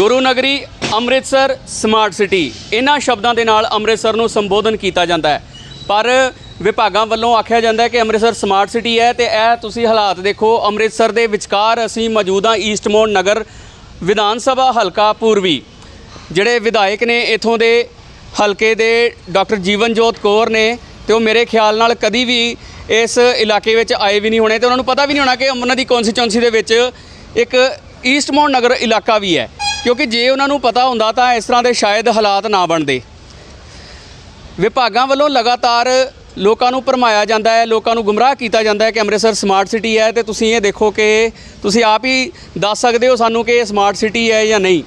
ਗੁਰੂ ਨਗਰੀ Amritsar smart city. ਇਹਨਾਂ ਸ਼ਬਦਾਂ ਦੇ ਨਾਲ ਅੰਮ੍ਰਿਤਸਰ ਨੂੰ ਸੰਬੋਧਨ ਕੀਤਾ ਜਾਂਦਾ ਹੈ। ਪਰ ਵਿਭਾਗਾਂ ਵੱਲੋਂ ਆਖਿਆ ਜਾਂਦਾ ਹੈ ਕਿ ਅੰਮ੍ਰਿਤਸਰ ਸਮਾਰਟ ਸਿਟੀ ਹੈ ਤੇ ਇਹ ਤੁਸੀਂ ਹਾਲਾਤ ਦੇਖੋ, ਅੰਮ੍ਰਿਤਸਰ ਦੇ ਵਿਚਕਾਰ ਅਸੀਂ ਮੌਜੂਦ ਹਾਂ ਈਸਟਮੋਨ ਨਗਰ ਵਿਧਾਨ ਸਭਾ ਹਲਕਾ ਪੂਰਬੀ। ਜਿਹੜੇ ਵਿਧਾਇਕ ਨੇ ਇਥੋਂ ਦੇ ਹਲਕੇ ਦੇ ਡਾਕਟਰ ਜੀਵਨਜੋਤ ਕੌਰ ਨੇ ਤੇ ਉਹ ਮੇਰੇ ਖਿਆਲ ਨਾਲ ਕਦੀ ਵੀ ਇਸ ਇਲਾਕੇ ਵਿੱਚ ਆਏ ਵੀ ਨਹੀਂ ਹੋਣੇ ਤੇ ਉਹਨਾਂ ਨੂੰ ਪਤਾ ਵੀ ਨਹੀਂ ਹੋਣਾ ਕਿ ਉਹਨਾਂ ਦੀ ਕੌਂਸਟੀਚੁਐਂਸੀ ਦੇ ਵਿੱਚ ਇੱਕ ਈਸਟਮੋਨ ਨਗਰ ਇਲਾਕਾ ਵੀ ਹੈ। ਕਿਉਂਕਿ ਜੇ ਉਹਨਾਂ ਨੂੰ ਪਤਾ ਹੁੰਦਾ ਤਾਂ ਇਸ ਤਰ੍ਹਾਂ ਦੇ ਸ਼ਾਇਦ ਹਾਲਾਤ ਨਾ ਬਣਦੇ। ਵਿਭਾਗਾਂ ਵੱਲੋਂ ਲਗਾਤਾਰ ਲੋਕਾਂ ਨੂੰ ਭਰਮਾਇਆ ਜਾਂਦਾ ਹੈ, ਲੋਕਾਂ ਨੂੰ ਗੁੰਮਰਾਹ ਕੀਤਾ ਜਾਂਦਾ ਹੈ ਕਿ ਅੰਮ੍ਰਿਤਸਰ ਸਮਾਰਟ ਸਿਟੀ ਹੈ ਤੇ ਤੁਸੀਂ ਇਹ ਦੇਖੋ ਕਿ ਤੁਸੀਂ ਆਪ ਹੀ ਦੱਸ ਸਕਦੇ ਹੋ ਸਾਨੂੰ ਕਿ ਇਹ ਸਮਾਰਟ ਸਿਟੀ ਹੈ ਜਾਂ ਨਹੀਂ।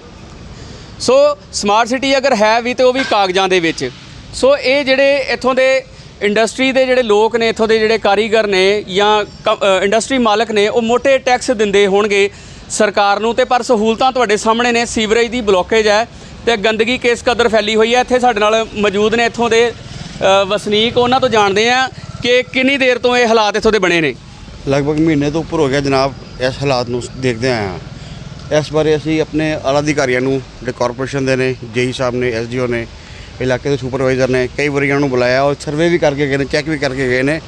ਸੋ ਸਮਾਰਟ ਸਿਟੀ ਅਗਰ ਹੈ ਵੀ ਤੇ ਉਹ ਵੀ ਕਾਗਜ਼ਾਂ ਦੇ ਵਿੱਚ। ਸੋ ਇਹ ਜਿਹੜੇ ਇੱਥੋਂ ਦੇ ਇੰਡਸਟਰੀ ਦੇ ਜਿਹੜੇ ਲੋਕ ਨੇ, ਇੱਥੋਂ ਦੇ ਜਿਹੜੇ ਕਾਰੀਗਰ ਨੇ ਜਾਂ ਕ- ਇੰਡਸਟਰੀ ਮਾਲਕ ਨੇ, ਉਹ ਮੋٹے ਟੈਕਸ ਦਿੰਦੇ ਹੋਣਗੇ। ਸਰਕਾਰ ਨੂੰ ਤੇ ਪਰ ਸਹੂਲਤਾਂ ਤੁਹਾਡੇ ਸਾਹਮਣੇ ਨੇ, ਸੀਵਰੇਜ ਦੀ ਬਲੋਕੇਜ ਹੈ ਤੇ ਗੰਦਗੀ ਕਿਸ ਕਦਰ ਫੈਲੀ ਹੋਈ ਹੈ? ਇੱਥੇ ਸਾਡੇ ਨਾਲ ਮੌਜੂਦ ਨੇ ਇੱਥੋਂ ਦੇ ਵਸਨੀਕ। ਉਹਨਾਂ ਤੋਂ ਜਾਣਦੇ ਆ ਕਿ ਕਿੰਨੀ ਦੇਰ ਤੋਂ ਇਹ ਹਾਲਾਤ ਇੱਥੋਂ ਦੇ ਬਣੇ ਨੇ। ਲਗਭਗ ਮਹੀਨੇ ਤੋਂ ਉੱਪਰ ਹੋ ਗਿਆ ਜਨਾਬ, ਇਸ ਹਾਲਾਤ ਨੂੰ ਦੇਖਦੇ ਆਏ ਹਾਂ। ਇਸ ਬਾਰੇ ਅਸੀਂ ਆਪਣੇ ਆਲਾ ਅਧਿਕਾਰੀਆਂ ਨੂੰ, ਜਿਹੜੇ ਕਾਰਪੋਰੇਸ਼ਨ ਦੇ ਨੇ, ਜੇਈ ਸਾਹਿਬ ਨੇ ਐਸਡੀਓ ਨੇ, ਇਲਾਕੇ ਦੇ ਸੁਪਰਵਾਈਜ਼ਰ ਨੇ ਕਈ ਵਾਰੀ ਉਹਨਾਂ ਨੂੰ ਬੁਲਾਇਆ ਔਰ ਸਰਵੇ ਵੀ ਕਰਕੇ ਗਏ ਨੇ ਚੈੱਕ ਵੀ ਕਰਕੇ ਗਏ ਨੇ।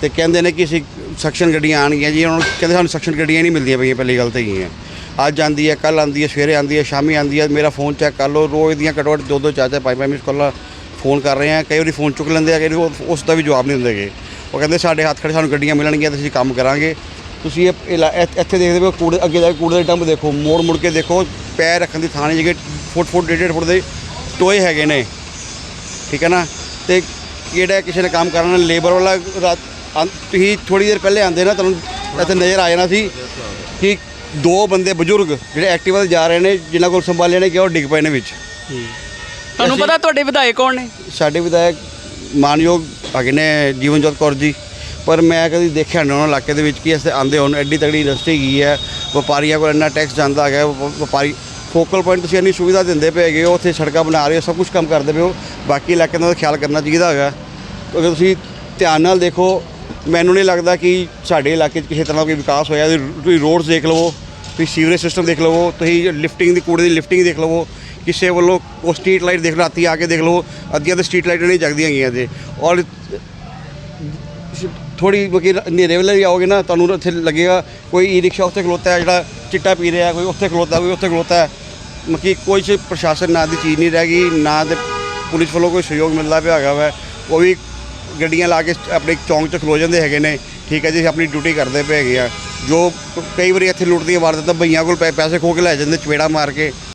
ਤੇ ਕਹਿੰਦੇ ਨੇ ਕਿ ਅਸੀਂ ਸੈਕਸ਼ਨ ਗੱਡੀਆਂ ਆਣਗੀਆਂ ਜੀ ਉਹਨਾਂ ਨੂੰ ਕਹਿੰਦੇ ਸਾਨੂੰ ਸੈਕਸ਼ਨ ਗੱਡੀਆਂ ਨਹੀਂ ਮਿਲਦੀਆਂ ਪਈਆਂ ਪਹਿਲੀ ਗੱਲ ਤਾਂ ਹੀ ਹੈ। ਅੱਜ ਆਂਦੀ ਹੈ ਕੱਲ ਆਂਦੀ ਹੈ, ਸਵੇਰੇ ਆਂਦੀ ਹੈ, ਸ਼ਾਮੀ ਆਂਦੀ ਹੈ, ਮੇਰਾ ਫੋਨ ਚੈੱਕ ਕਰ ਲਓ, ਰੋਜ਼ ਦੀਆਂ ਘੱਟੋ ਘੱਟ ਦੋ ਦੋ ਚਾਰ ਚਾਰ ਪੰਜ ਪੰਜ ਮਿੰਟ ਕਾਲਾਂ ਫੋਨ ਕਰ ਰਹੇ ਆ ਕਈ ਵਾਰੀ ਫੋਨ ਚੁੱਕ ਲੈਂਦੇ ਆ, ਕਈ ਵਾਰੀ ਉਹ- ਉਸ ਦਾ ਵੀ ਜਵਾਬ ਨਹੀਂ ਦਿੰਦੇਗੇ ਉਹ ਕਹਿੰਦੇ ਸਾਡੇ ਹੱਥ ਖੜੇ ਸਾਨੂੰ ਗੱਡੀਆਂ ਮਿਲਣਗੀਆਂ ਤੇ ਅਸੀਂ ਕੰਮ ਕਰਾਂਗੇ। ਤੁਸੀਂ ਇਹ ਇਲਾ- ਇੱਥੇ ਦੇਖਦੇ ਹੋ, ਕੂੜੇ ਅੱਗੇ ਜਾ ਕੇ ਕੂੜੇ ਦੇ ਡੰਪ ਦੇਖੋ, ਮੋੜ ਮੁੜ ਕੇ ਦੇਖੋ, ਪੈਰ ਰੱਖਣ ਦੀ ਥਾਂ ਨਹੀਂ ਜਿਹੜੇ ਫੁੱਟ ਫੁੱਟ, ਡੇਢ ਡੇਢ ਫੁੱਟ ਦੇ ਟੋਏ ਹੈਗੇ ਨੇ। ਠੀਕ ਹੈ ਨਾ? ਤੇ ਕਿਹੜਾ ਕਿਸੇ ਨੇ ਕੰਮ ਕਰਨਾ, ਲੇਬਰ ਵਾਲਾ ਰਾਤ ਆਂ- ਤੁਸੀਂ ਥੋੜੀ ਦੇਰ ਪਹਿਲੇ ਆਂਦੇ ਨਾ ਤੁਹਾਨੂੰ ਇੱਥੇ ਨਜ਼ਰ ਆ ਜਾਣਾ ਸੀ ਕਿ ਦੋ ਬੰਦੇ ਬਜ਼ੁਰਗ ਜਿਹੜੇ ਐਕਟਿਵਾ ਤੇ ਜਾ ਰਹੇ ਨੇ ਜਿਨ੍ਹਾਂ ਕੋਲ ਸੰਭਾਲਿਆ ਨੇ ਕਿ ਉਹ ਡਿੱਗ ਪਏ ਨੇ ਵਿੱਚ। ਤੁਹਾਨੂੰ ਪਤਾ ਤੁਹਾਡੇ ਵਿਧਾਇਕ ਕੌਣ ਨੇ? ਸਾਡੇ ਵਿਧਾਇਕ ਮਾਨਯੋਗ ਹੈਗੇ ਨੇ ਜੀਵਨਜੋਤ ਕੌਰ ਜੀ ਪਰ ਮੈਂ ਕਦੀ ਦੇਖਿਆ ਨਹੀਂ ਉਹਨਾਂ ਇਲਾਕੇ ਦੇ ਵਿੱਚ ਕਿ ਇੱਥੇ ਆਂਦੇ ਹੋਣ। ਐਡੀ ਤਗੜੀ ਇੰਡਸਟਰੀ ਗਈ ਹੈ ਵਪਾਰੀਆਂ ਕੋਲ ਇੰਨਾ ਟੈਕਸ ਜਾਂਦਾ ਹੈਗਾ ਵ- ਵਪਾਰੀ ਫੋਕਲ ਪੁਆਇੰਟ ਤੁਸੀਂ ਇੰਨੀ ਸੁਵਿਧਾ ਦਿੰਦੇ ਪਏ ਹੈਗੇ ਹੋ ਉੱਥੇ ਸੜਕਾਂ ਬਣਾ ਰਹੇ ਹੋ ਸਭ ਕੁਝ ਕੰਮ ਕਰਦੇ ਪਏ ਹੋ ਬਾਕੀ ਇਲਾਕਿਆਂ ਦਾ ਖਿਆਲ ਕਰਨਾ ਚਾਹੀਦਾ ਹੈਗਾ। ਅਗਰ ਤੁਸੀਂ ਧਿਆਨ ਨਾਲ ਦੇਖੋ ਮੈਨੂੰ ਨਹੀਂ ਲੱਗਦਾ ਕਿ ਸਾਡੇ ਇਲਾਕੇ 'ਚ ਕਿਸੇ ਤਰ੍ਹਾਂ ਦਾ ਕੋਈ ਵਿਕਾਸ ਹੋਇਆ। ਤੁਸੀਂ ਰੋਡਸ ਦੇਖ ਲਵੋ, ਤੁਸੀਂ ਸੀਵਰੇਜ ਸਿਸਟਮ ਦੇਖ ਲਵੋ, ਤੁਸੀਂ ਲਿਫਟਿੰਗ ਦੀ, ਕੂੜੇ ਦੀ ਲਿਫਟਿੰਗ ਦੇਖ ਲਵੋ, ਕਿਸੇ ਵੱਲੋਂ ਉਹ ਸਟਰੀਟ ਲਾਈਟ ਦੇਖ ਲਓ, ਰਾਤੀ ਆ ਕੇ ਦੇਖ ਲਓ ਅੱਧੀਆਂ ਤਾਂ ਸਟਰੀਟ ਲਾਈਟਾਂ ਨਹੀਂ ਜਗਦੀਆਂ ਹੈਗੀਆਂ ਤੇ ਔਰ ਥੋੜੀ ਬਕੀ ਹਨੇਰੇ ਵੇਲੇ ਵੀ ਆਓਗੇ ਨਾ, ਤੁਹਾਨੂੰ ਉੱਥੇ ਲੱਗੇਗਾ, ਕੋਈ ਈ ਰਿਕਸ਼ਾ ਉੱਥੇ ਖਲੋਤਾ ਹੈ, ਜਿਹੜਾ ਚਿੱਟਾ ਪੀ ਰਿਹਾ, ਕੋਈ ਉੱਥੇ ਖਲੋਤਾ, ਕੋਈ ਉੱਥੇ ਖਲੋਤਾ ਹੈ। ਮਕੀ ਕੋਈ ਪ੍ਰਸ਼ਾਸਨ ਨਾ ਦੀ ਚੀਜ਼ ਨਹੀਂ ਰਹਿ ਗਈ, ਨਾ ਤੇ ਪੁਲਿਸ ਵੱਲੋਂ ਕੋਈ ਸਹਿਯੋਗ ਮਿਲਦਾ ਪਿਆ ਹੈਗਾ ਵਾ। ਉਹ ਵੀ ਗੱਡੀਆਂ ਲਾ ਕੇ ਆਪਣੇ ਚੌਂਕ 'ਚ ਖਲੋ ਜਾਂਦੇ ਹੈਗੇ ਨੇ। ਠੀਕ ਹੈ ਜੀ, ਅਸੀਂ ਆਪਣੀ ਡਿਊਟੀ ਕਰਦੇ ਪਏ ਹੈਗੇ ਆ। ਜੋ ਕਈ ਵਾਰੀ ਇੱਥੇ ਲੁੱਟਦੀਆਂ ਵਾਰਦਾਤਾਂ ਬਈਆਂ ਕੋਲ ਪੈ- ਪੈਸੇ ਖੋਹ ਕੇ ਲੈ ਜਾਂਦੇ, ਚਪੇੜਾ ਮਾਰ ਕੇ।